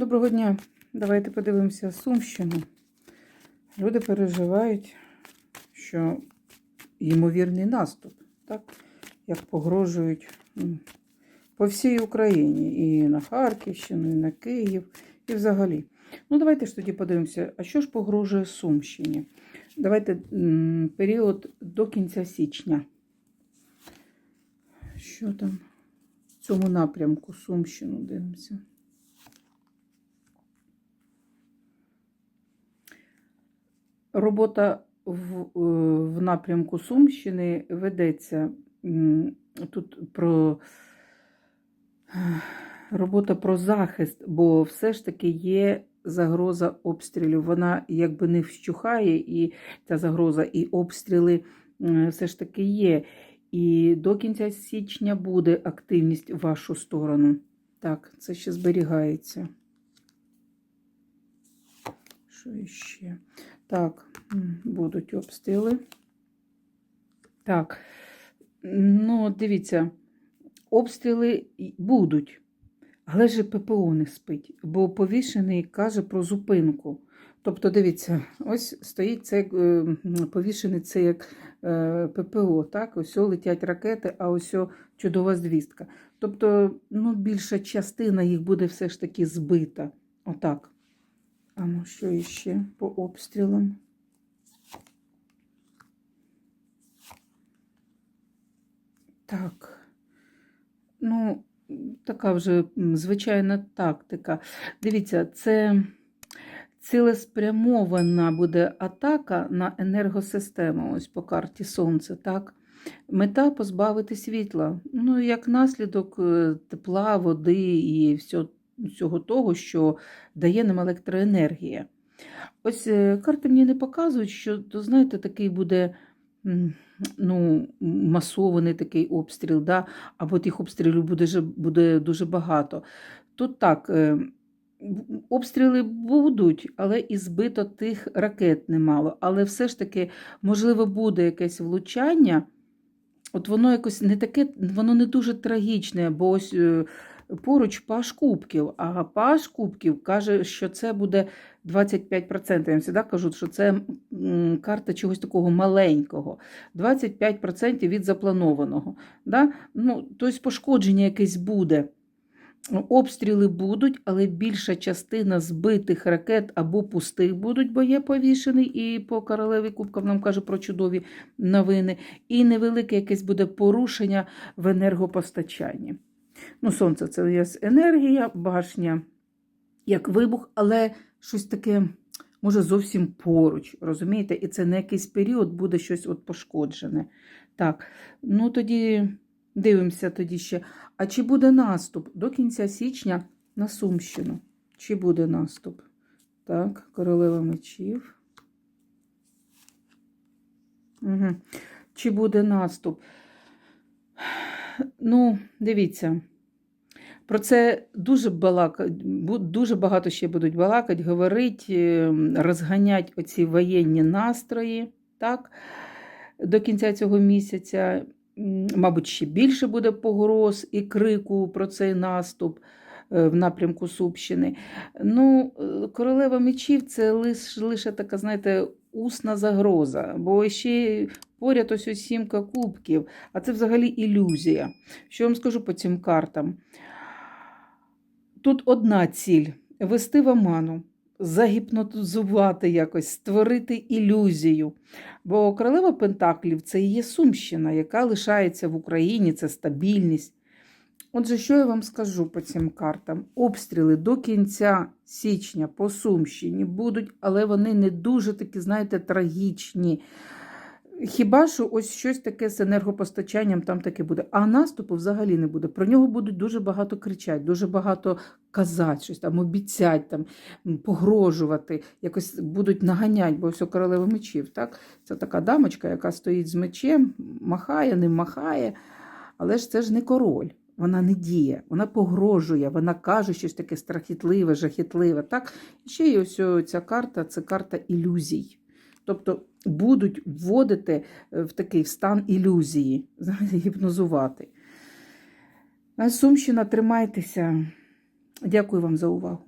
Доброго дня. Давайте подивимося Сумщину. Люди переживають, що ймовірний наступ, так? як погрожують по всій Україні. І на Харківщину, і на Київ, і взагалі. Ну, давайте ж тоді подивимося, а що ж погрожує Сумщині? Давайте період до кінця січня. Що там в цьому напрямку Сумщину дивимося? Робота в, е, в напрямку Сумщини ведеться тут про робота про захист, бо все ж таки є загроза обстрілів. Вона якби не вщухає, і ця загроза, і обстріли все ж таки є. І до кінця січня буде активність в вашу сторону. Так, це ще зберігається. Що іще? Так, будуть обстріли. Так, ну, дивіться, обстріли будуть, але ж ППО не спить, бо повішений каже про зупинку. Тобто, дивіться, ось стоїть це е, повішений це як е, ППО, так? Ось летять ракети, а ось чудова звістка. Тобто, ну, більша частина їх буде все ж таки збита. Отак. А ну що іще по обстрілам? Так. Ну, така вже звичайна тактика. Дивіться, це цілеспрямована буде атака на енергосистему, ось по карті Сонце, так? Мета позбавити світла. Ну, як наслідок е, тепла, води і всього, всього того, що дає нам електроенергія. Ось е, карти мені не показують, що, то, знаєте, такий буде ну, масований такий обстріл, да? або тих обстрілів буде, буде дуже багато. Тут так, е, обстріли будуть, але і збито тих ракет немало. Але все ж таки, можливо, буде якесь влучання. От воно якось не таке, воно не дуже трагічне, бо ось е, поруч паш кубків, а паш кубків каже, що це буде 25%. Я завжди кажу, що це карта чогось такого маленького. 25% від запланованого. Да? Ну, тобто пошкодження якесь буде. Обстріли будуть, але більша частина збитих ракет або пустих будуть, бо є повішений, і по королеві Кубкам нам каже про чудові новини. І невелике якесь буде порушення в енергопостачанні. Ну, сонце це є енергія, башня як вибух, але щось таке, може, зовсім поруч, розумієте? І це на якийсь період буде щось от пошкоджене. Так, ну тоді дивимося тоді ще. А чи буде наступ до кінця січня на Сумщину? Чи буде наступ? Так, королева мечів. Угу. Чи буде наступ? Ну, дивіться. Про це дуже балака, дуже багато ще будуть балакати, говорить, розганять оці воєнні настрої, так, до кінця цього місяця. Мабуть, ще більше буде погроз і крику про цей наступ е, в напрямку Сумщини. Ну, е, королева мечів це лише, лише така, знаєте, усна загроза, бо ще поряд ось ось сімка кубків, а це взагалі ілюзія. Що я вам скажу по цим картам? Тут одна ціль вести в оману, загіпнотизувати якось, створити ілюзію. Бо королева Пентаклів це є Сумщина, яка лишається в Україні, це стабільність. Отже, що я вам скажу по цим картам? Обстріли до кінця січня по Сумщині будуть, але вони не дуже такі, знаєте, трагічні. Хіба що ось щось таке з енергопостачанням там таке буде. А наступу взагалі не буде. Про нього будуть дуже багато кричати, дуже багато казати, щось там обіцять, там, погрожувати, якось будуть наганяти, бо все королева мечів. Так? Це така дамочка, яка стоїть з мечем, махає, не махає. Але ж це ж не король. Вона не діє, вона погрожує, вона каже щось таке страхітливе, жахітливе. Так? І ще є ось ця карта це карта ілюзій. Тобто будуть вводити е, в такий стан ілюзії, гіпнозувати. Сумщина, тримайтеся. Дякую вам за увагу.